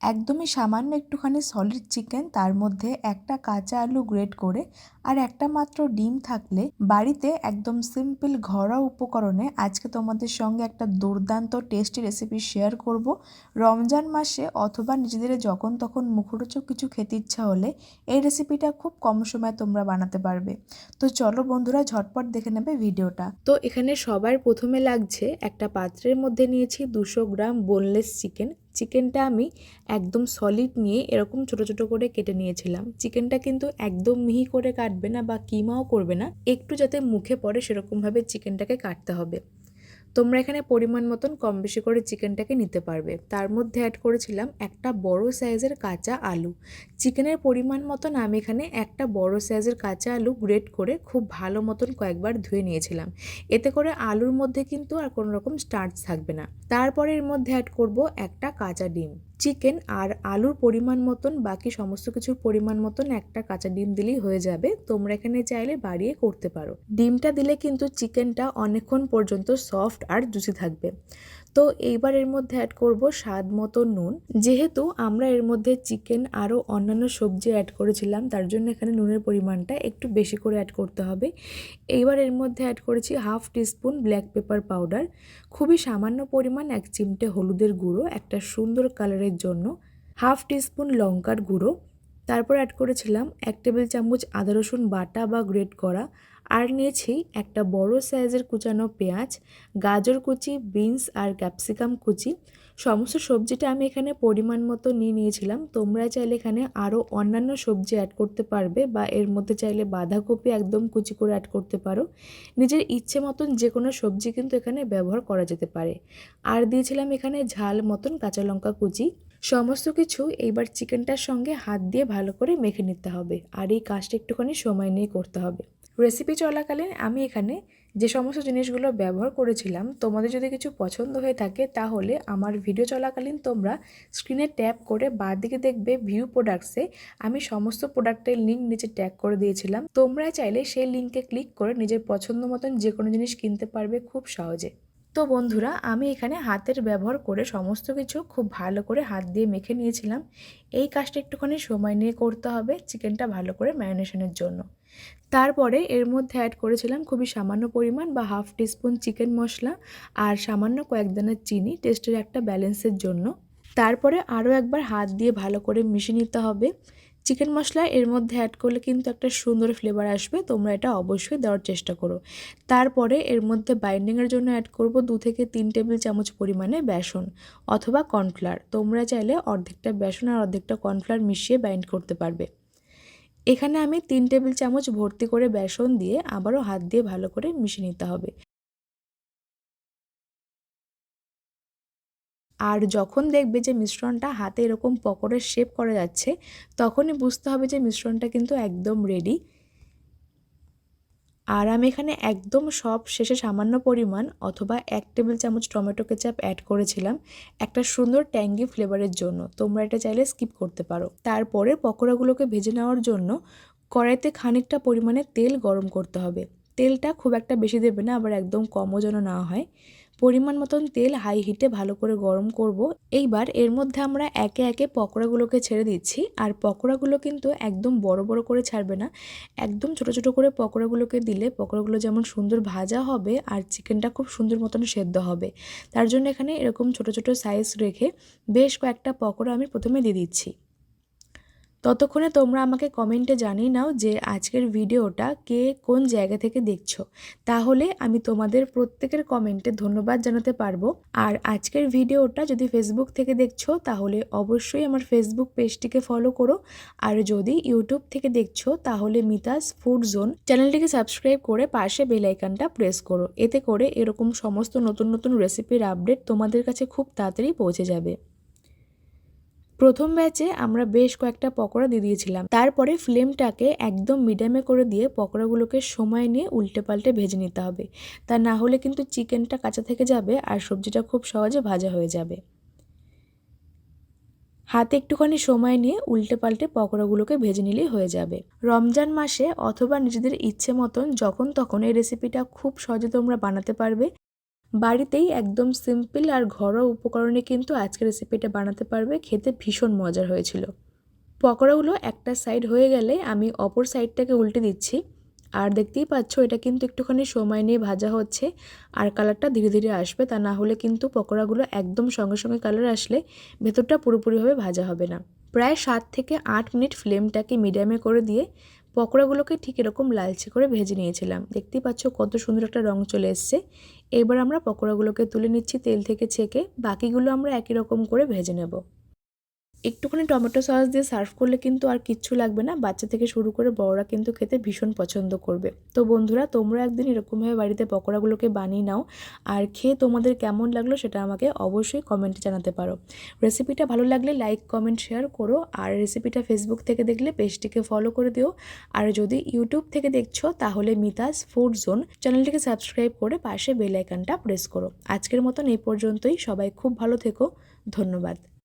একদমই সামান্য একটুখানি সলিড চিকেন তার মধ্যে একটা কাঁচা আলু গ্রেট করে আর একটা মাত্র ডিম থাকলে বাড়িতে একদম সিম্পল ঘরোয়া উপকরণে আজকে তোমাদের সঙ্গে একটা দুর্দান্ত টেস্টি রেসিপি শেয়ার করব। রমজান মাসে অথবা নিজেদের যখন তখন মুখরোচক কিছু খেতে ইচ্ছা হলে এই রেসিপিটা খুব কম সময়ে তোমরা বানাতে পারবে। তো চলো বন্ধুরা ঝটপট দেখে নেবে ভিডিওটা। তো এখানে সবার প্রথমে লাগছে একটা পাত্রের মধ্যে নিয়েছি দুশো গ্রাম বোনলেস চিকেন চিকেনটা আমি একদম সলিড নিয়ে এরকম ছোট ছোট করে কেটে নিয়েছিলাম। চিকেনটা কিন্তু একদম মিহি করে কাটবে না বা কিমাও করবে না। একটু যাতে মুখে পড়ে সেরকমভাবে চিকেনটাকে কাটতে হবে। তোমরা এখানে পরিমাণ মতন কম বেশি করে চিকেনটাকে নিতে পারবে। তার মধ্যে অ্যাড করেছিলাম একটা বড় সাইজের কাঁচা আলু। চিকেনের পরিমাণ মতন আমি এখানে একটা বড় সাইজের কাঁচা আলু গ্রেট করে খুব ভালো মতন কয়েকবার ধুয়ে নিয়েছিলাম। এতে করে আলুর মধ্যে কিন্তু আর কোনো রকম স্টার্চ থাকবে না। তারপরে এর মধ্যে অ্যাড করব একটা কাঁচা ডিম। চিকেন আর আলুর পরিমাণ মতন, বাকি সমস্ত কিছুর পরিমাণ মতন একটা কাঁচা ডিম দিলেই হয়ে যাবে। তোমরা এখানে চাইলে বাড়িয়ে করতে পারো। ডিমটা দিলে কিন্তু চিকেনটা অনেকক্ষণ পর্যন্ত সফট আর জুসি থাকবে। তো এইবার এর মধ্যে অ্যাড করব স্বাদ মতো নুন। যেহেতু আমরা এর মধ্যে চিকেন আরও অন্যান্য সবজি অ্যাড করেছিলাম, তার জন্য এখানে নুনের পরিমাণটা একটু বেশি করে অ্যাড করতে হবে। এইবার এর মধ্যে অ্যাড করেছি half teaspoon black pepper powder খুবই সামান্য পরিমাণ এক চিমটে হলুদের গুঁড়ো, একটা সুন্দর কালারের জন্য। হাফ টিস্পুন লঙ্কার গুঁড়ো। তারপর অ্যাড করেছিলাম এক টেবিল চামচ আদা রসুন বাটা বা গ্রেট করা। আর নিয়েছি একটা বড় সাইজের কুচানো পেঁয়াজ, গাজর কুচি, বিনস আর ক্যাপসিকাম কুচি। সমস্ত সবজিটা আমি এখানে পরিমাণ মতো নিয়ে নিয়েছিলাম। তোমরা চাইলে এখানে আরও অন্যান্য সবজি অ্যাড করতে পারবে বা এর মধ্যে চাইলে বাঁধাকপি একদম কুচি করে অ্যাড করতে পারো। নিজের ইচ্ছে মতন যে কোনো সবজি কিন্তু এখানে ব্যবহার করা যেতে পারে। আর দিয়েছিলাম এখানে ঝাল মতন কাঁচা লঙ্কা কুচি। সমস্ত কিছু এইবার চিকেনটার সঙ্গে হাত দিয়ে ভালো করে মেখে নিতে হবে। আর এই কাজটা একটুখানি সময় নিয়ে করতে হবে। রেসিপি চলাকালীন আমি এখানে যে সমস্ত জিনিসগুলো ব্যবহার করেছিলাম, তোমাদের যদি কিছু পছন্দ হয়ে থাকে তাহলে আমার ভিডিও চলাকালীন তোমরা স্ক্রিনে ট্যাপ করে বাঁ দিকে দেখবে ভিউ প্রোডাক্টসে আমি সমস্ত প্রোডাক্টের লিঙ্ক নিচে ট্যাগ করে দিয়েছিলাম। তোমরা চাইলে সেই লিঙ্কে ক্লিক করে নিজের পছন্দ মতন যে কোনো জিনিস কিনতে পারবে খুব সহজে। তো বন্ধুরা, আমি এখানে হাতের ব্যবহার করে সমস্ত কিছু খুব ভালো করে হাত দিয়ে মেখে নিয়েছিলাম। এই কাজটা একটুখানি সময় নিয়ে করতে হবে চিকেনটা ভালো করে ম্যারিনেশনের জন্য। তারপরে এর মধ্যে অ্যাড করেছিলাম খুবই সামান্য পরিমাণ বা হাফ টিস্পুন চিকেন মশলা আর সামান্য কয়েক দানার চিনি টেস্টের একটা ব্যালেন্সের জন্য। তারপরে আরও একবার হাত দিয়ে ভালো করে মিশিয়ে নিতে হবে। চিকেন মশলা এর মধ্যে অ্যাড করলে কিন্তু একটা সুন্দর ফ্লেভার আসবে, তোমরা এটা অবশ্যই দেওয়ার চেষ্টা করো। তারপরে এর মধ্যে বাইন্ডিংয়ের জন্য অ্যাড করব দু থেকে তিন টেবিল চামচ পরিমাণে বেসন অথবা কর্নফ্লাওয়ার তোমরা চাইলে অর্ধেকটা বেসন আর অর্ধেকটা কর্নফ্লাওয়ার মিশিয়ে বাইন্ড করতে পারবে। এখানে আমি তিন টেবিল চামচ ভর্তি করে বেসন দিয়ে আবারও হাত দিয়ে ভালো করে মিশিয়ে নিতে হবে। আর যখন দেখবে যে মিশ্রণটা হাতে এরকম পকোড়ের শেপ করা যাচ্ছে, তখনই বুঝতে হবে যে মিশ্রণটা কিন্তু একদম রেডি আর আমি এখানে একদম সব শেষে সামান্য পরিমাণ অথবা এক টেবিল চামচ টমেটো কেচাপ অ্যাড করেছিলাম, একটা সুন্দর ট্যাঙ্গি ফ্লেভারের জন্য। তোমরা এটা চাইলে স্কিপ করতে পারো। তারপরে পকোড়াগুলোকে ভেজে নেওয়ার জন্য কড়াইতে খানিকটা পরিমাণে তেল গরম করতে হবে। তেলটা খুব একটা বেশি দেবে না, আবার একদম কমও যেন না হয়। পরিমাণ মতন তেল হাই হিটে ভালো করে গরম করব। এইবার এর মধ্যে আমরা একে একে পকোড়াগুলোকে ছেড়ে দিচ্ছি। আর পকোড়াগুলো কিন্তু একদম বড় বড় করে ছাড়বে না। একদম ছোট ছোট করে পকোড়াগুলোকে দিলে পকোড়াগুলো যেমন সুন্দর ভাজা হবে আর চিকেনটা খুব সুন্দর মতন সেদ্ধ হবে। তার জন্য এখানে এরকম ছোট ছোট সাইজ রেখে বেশ কয়েকটা পকোড়া আমি প্রথমে দিয়ে দিচ্ছি। ততক্ষণে তোমরা আমাকে কমেন্টে জানিয়ে নাও যে আজকের ভিডিওটা কে কোন জায়গা থেকে দেখছ। তাহলে আমি তোমাদের প্রত্যেকের কমেন্টে ধন্যবাদ জানাতে পারব। আর আজকের ভিডিওটা যদি ফেসবুক থেকে দেখছ, তাহলে অবশ্যই আমার ফেসবুক পেজটিকে ফলো করো। আর যদি ইউটিউব থেকে দেখছ, তাহলে মিতাস ফুড জোন চ্যানেলটিকে সাবস্ক্রাইব করে পাশে বেলাইকানটা প্রেস করো। এতে করে এরকম সমস্ত নতুন নতুন রেসিপির আপডেট তোমাদের কাছে খুব তাড়াতাড়ি পৌঁছে যাবে। প্রথম ব্যাচে আমরা বেশ কয়েকটা পকোড়া দিয়ে দিয়েছিলাম। তারপরে ফ্লেমটাকে একদম মিডিয়ামে করে দিয়ে পকোড়াগুলোকে সময় নিয়ে উল্টে পাল্টে ভেজে নিতে হবে। তা না হলে কিন্তু চিকেনটা কাঁচা থেকে যাবে আর সবজিটা খুব সহজে ভাজা হয়ে যাবে। হাতে একটুখানি সময় নিয়ে উল্টে পাল্টে পকোড়াগুলোকে ভেজে নিলেই হয়ে যাবে। রমজান মাসে অথবা নিজেদের ইচ্ছে মতন যখন তখন এই রেসিপিটা খুব সহজে তোমরা বানাতে পারবে। বাড়িতেই একদম সিম্পল আর ঘরোয়া উপকরণে কিন্তু আজকের রেসিপিটা বানাতে পারবে। খেতে ভীষণ মজার হয়েছিল। পকোড়াগুলো একটা সাইড হয়ে গেলে আমি অপর সাইডটাকে উল্টে দিচ্ছি। আর দেখতেই পাচ্ছ, এটা কিন্তু একটুখানি সময় নিয়ে ভাজা হচ্ছে। আর কালারটা ধীরে ধীরে আসবে, তা না হলে কিন্তু পকোড়াগুলো একদম সঙ্গে সঙ্গে কালার আসলে ভেতরটা পুরোপুরিভাবে ভাজা হবে না। প্রায় সাত থেকে আট মিনিট ফ্লেমটাকে মিডিয়ামে করে দিয়ে পকোড়াগুলোকে ঠিক এরকম লালচে করে ভেজে নিয়েছিলাম। দেখতেই পাচ্ছ কত সুন্দর একটা রং চলে এসছে। এবার আমরা পকোড়াগুলোকে তুলে নিচ্ছি তেল থেকে ছেঁকে। বাকিগুলো আমরা একই রকম করে ভেজে নেব। একটুখানি টমেটো সস দিয়ে সার্ভ করলে কিন্তু আর কিচ্ছু লাগবে না। বাচ্চা থেকে শুরু করে বড়রা কিন্তু খেতে ভীষণ পছন্দ করবে। তো বন্ধুরা, তোমরা একদিন এরকমভাবে বাড়িতে পকোড়াগুলোকে বানিয়ে নাও আর খেয়ে তোমাদের কেমন লাগল সেটা আমাকে অবশ্যই কমেন্টে জানাতে পারো। রেসিপিটা ভালো লাগলে লাইক কমেন্ট শেয়ার করো আর রেসিপিটা ফেসবুক থেকে দেখলে পেজটিকে ফলো করে দিও। আর যদি ইউটিউব থেকে দেখছ, তাহলে মিতাস ফুড জোন চ্যানেলটিকে সাবস্ক্রাইব করে পাশে বেল আইকনটা প্রেস করো। আজকের মতন এই পর্যন্তই। সবাই খুব ভালো থেকো। ধন্যবাদ।